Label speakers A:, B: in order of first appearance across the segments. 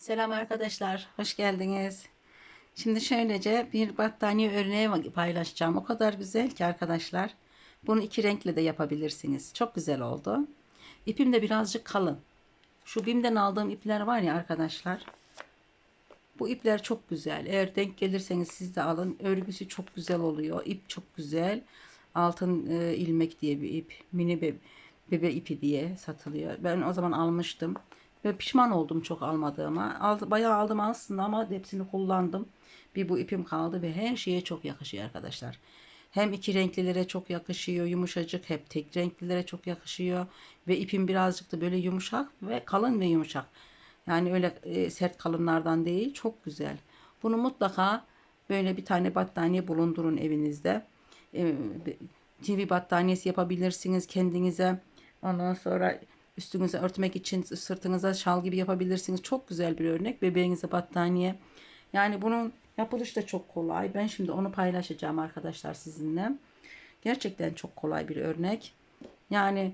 A: Selam arkadaşlar, hoş geldiniz. Şimdi şöylece bir battaniye örneği paylaşacağım. O kadar güzel ki arkadaşlar. Bunu iki renkle de yapabilirsiniz. Çok güzel oldu. İpim de birazcık kalın. Şu BİM'den aldığım ipler var ya arkadaşlar. Bu ipler çok güzel. Eğer denk gelirseniz siz de alın. Örgüsü çok güzel oluyor. İp çok güzel. Altın e, ilmek diye bir ip. Mini be, bebe ipi diye satılıyor. Ben o zaman almıştım. Ve pişman oldum çok almadığıma. Aldı, bayağı aldım aslında ama hepsini kullandım. Bir bu ipim kaldı ve her şeye çok yakışıyor arkadaşlar. Hem iki renklilere çok yakışıyor, yumuşacık. Hep tek renklilere çok yakışıyor. Ve ipim birazcık da böyle yumuşak ve kalın ve yumuşak. Yani öyle e, sert kalınlardan değil. Çok güzel. Bunu mutlaka böyle bir tane battaniye bulundurun evinizde. E, TV battaniyesi yapabilirsiniz kendinize. Ondan sonra üstünüze örtmek için sırtınıza şal gibi yapabilirsiniz. Çok güzel bir örnek. Bebeğinize battaniye. Yani bunun yapılışı da çok kolay. Ben şimdi onu paylaşacağım arkadaşlar sizinle. Gerçekten çok kolay bir örnek. Yani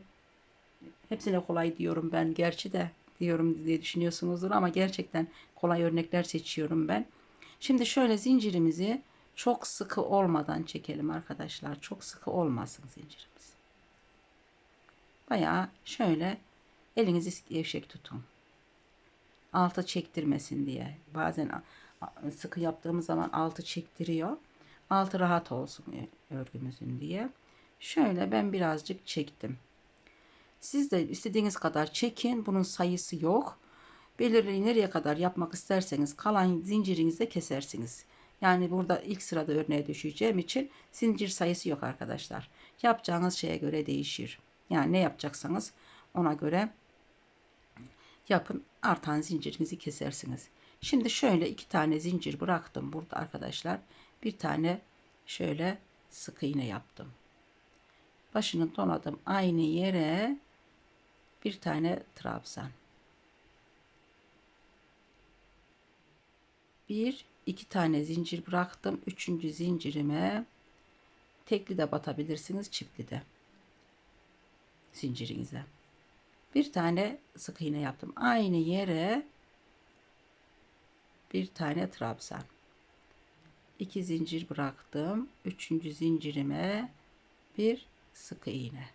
A: hepsine kolay diyorum ben gerçi de diyorum diye düşünüyorsunuzdur ama gerçekten kolay örnekler seçiyorum ben. Şimdi şöyle zincirimizi çok sıkı olmadan çekelim arkadaşlar. Çok sıkı olmasın zincirimiz. Bayağı şöyle elinizi gevşek tutun. Altı çektirmesin diye. Bazen sıkı yaptığımız zaman altı çektiriyor. Altı rahat olsun örgümüzün diye. Şöyle ben birazcık çektim. Siz de istediğiniz kadar çekin. Bunun sayısı yok. Belirli nereye kadar yapmak isterseniz kalan zincirinizde kesersiniz. Yani burada ilk sırada örneğe düşeceğim için zincir sayısı yok arkadaşlar. Yapacağınız şeye göre değişir. Yani ne yapacaksanız ona göre yapın. Artan zincirinizi kesersiniz. Şimdi şöyle iki tane zincir bıraktım burada arkadaşlar. Bir tane şöyle sık iğne yaptım. Başını donadım. Aynı yere bir tane trabzan. Bir, iki tane zincir bıraktım. Üçüncü zincirime tekli de batabilirsiniz, çiftli de zincirinize. Bir tane sık iğne yaptım. Aynı yere bir tane trabzan. İki zincir bıraktım. Üçüncü zincirime bir sık iğne.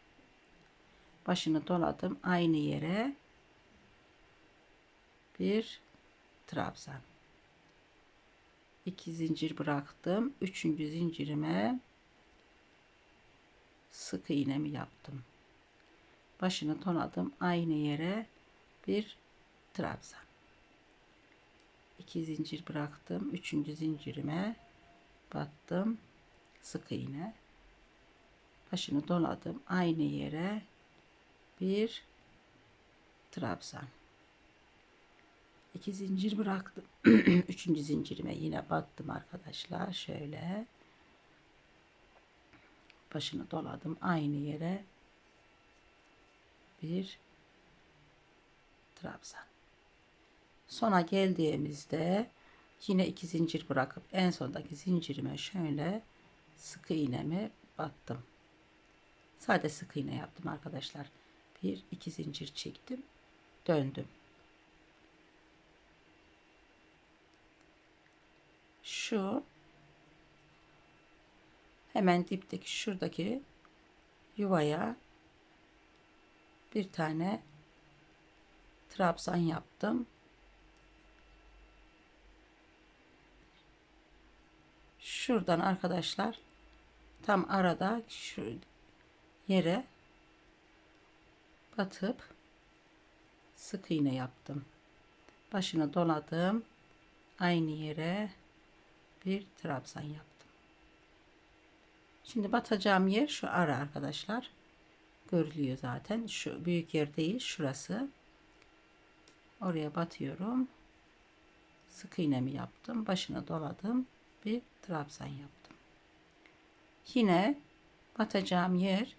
A: Başını doladım. Aynı yere bir trabzan. İki zincir bıraktım. Üçüncü zincirime sık iğnemi yaptım başını tonadım aynı yere bir trabzan. İki zincir bıraktım üçüncü zincirime battım sık iğne. Başını doladım aynı yere bir trabzan. İki zincir bıraktım üçüncü zincirime yine battım arkadaşlar şöyle. Başını doladım aynı yere bir trabzan. Sona geldiğimizde yine iki zincir bırakıp en sondaki zincirime şöyle sık iğnemi battım. Sade sık iğne yaptım arkadaşlar. Bir iki zincir çektim. Döndüm. Şu hemen dipteki şuradaki yuvaya bir tane trabzan yaptım. Şuradan arkadaşlar tam arada şu yere batıp sık iğne yaptım. Başını doladım. Aynı yere bir trabzan yaptım. Şimdi batacağım yer şu ara arkadaşlar görülüyor zaten. Şu büyük yer değil şurası. Oraya batıyorum. Sık iğnemi yaptım. Başına doladım. Bir trabzan yaptım. Yine batacağım yer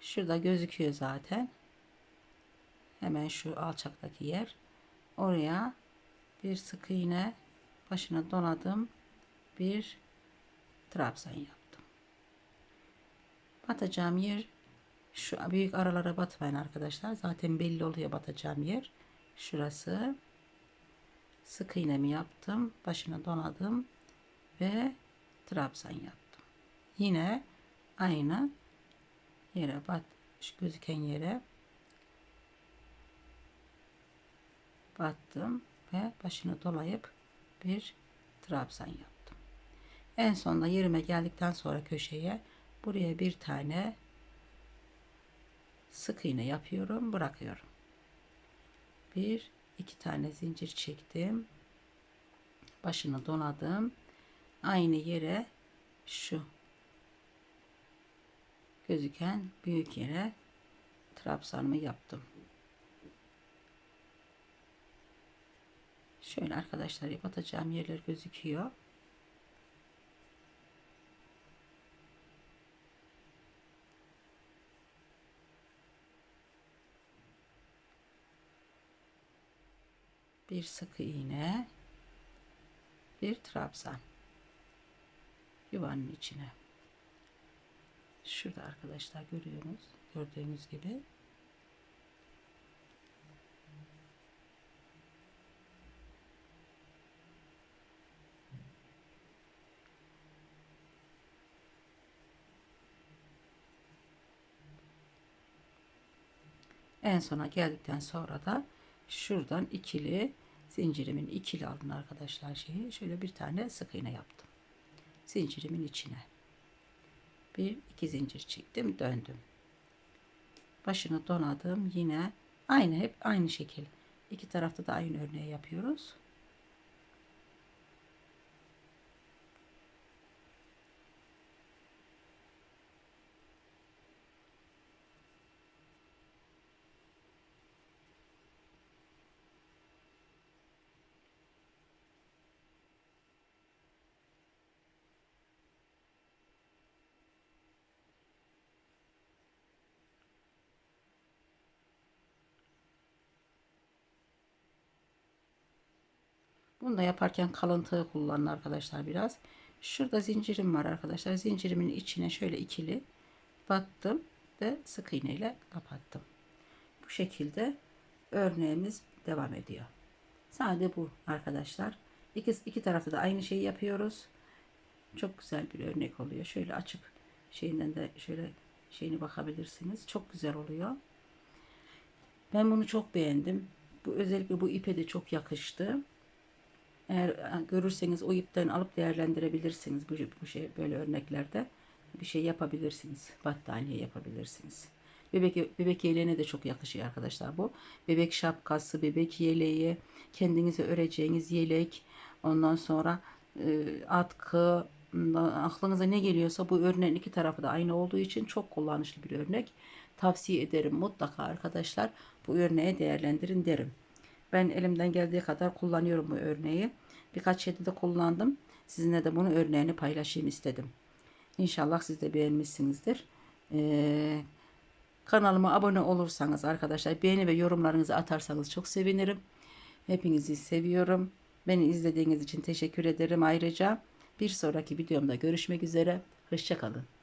A: şurada gözüküyor zaten. Hemen şu alçaktaki yer. Oraya bir sık iğne başına doladım. Bir trabzan yaptım. Batacağım yer şu büyük aralara batmayın arkadaşlar. Zaten belli oluyor batacağım yer. Şurası. sık iğnemi yaptım. Başına donadım ve trabzan yaptım. Yine aynı yere bat şu gözüken yere battım ve başını dolayıp bir trabzan yaptım. En sonunda yerime geldikten sonra köşeye buraya bir tane sık iğne yapıyorum, bırakıyorum. Bir, iki tane zincir çektim. Başını donadım. Aynı yere şu gözüken büyük yere trabzanımı yaptım. Şöyle arkadaşlar batacağım yerler gözüküyor. Bir sık iğne, bir trabzan yuvanın içine. Şurada arkadaşlar görüyorsunuz. Gördüğünüz gibi En sona geldikten sonra da şuradan ikili zincirimin ikili alın arkadaşlar şeyi. Şöyle bir tane sık iğne yaptım. Zincirimin içine. Bir iki zincir çektim döndüm. Başını donadım yine aynı hep aynı şekil. İki tarafta da aynı örneği yapıyoruz. Bunu da yaparken kalın tığ kullanın arkadaşlar biraz. Şurada zincirim var arkadaşlar. Zincirimin içine şöyle ikili battım ve sık iğne ile kapattım. Bu şekilde örneğimiz devam ediyor. Sadece bu arkadaşlar. İki, iki tarafta da aynı şeyi yapıyoruz. Çok güzel bir örnek oluyor. Şöyle açıp şeyinden de şöyle şeyini bakabilirsiniz. Çok güzel oluyor. Ben bunu çok beğendim. Bu özellikle bu ipe de çok yakıştı. Eğer e, görürseniz o ipten alıp değerlendirebilirsiniz bu, bu şey böyle örneklerde bir şey yapabilirsiniz. Battaniye yapabilirsiniz. Bebek bebek yeleğine de çok yakışıyor arkadaşlar bu. Bebek şapkası, bebek yeleği, kendinize öreceğiniz yelek, ondan sonra e, atkı, aklınıza ne geliyorsa bu örneğin iki tarafı da aynı olduğu için çok kullanışlı bir örnek. Tavsiye ederim mutlaka arkadaşlar bu örneği değerlendirin derim. Ben elimden geldiği kadar kullanıyorum bu örneği. Birkaç yerde de kullandım. Sizinle de bunu örneğini paylaşayım istedim. İnşallah siz de beğenmişsinizdir. Ee, kanalıma abone olursanız arkadaşlar beğeni ve yorumlarınızı atarsanız çok sevinirim. Hepinizi seviyorum. Beni izlediğiniz için teşekkür ederim ayrıca. Bir sonraki videomda görüşmek üzere. Hoşçakalın.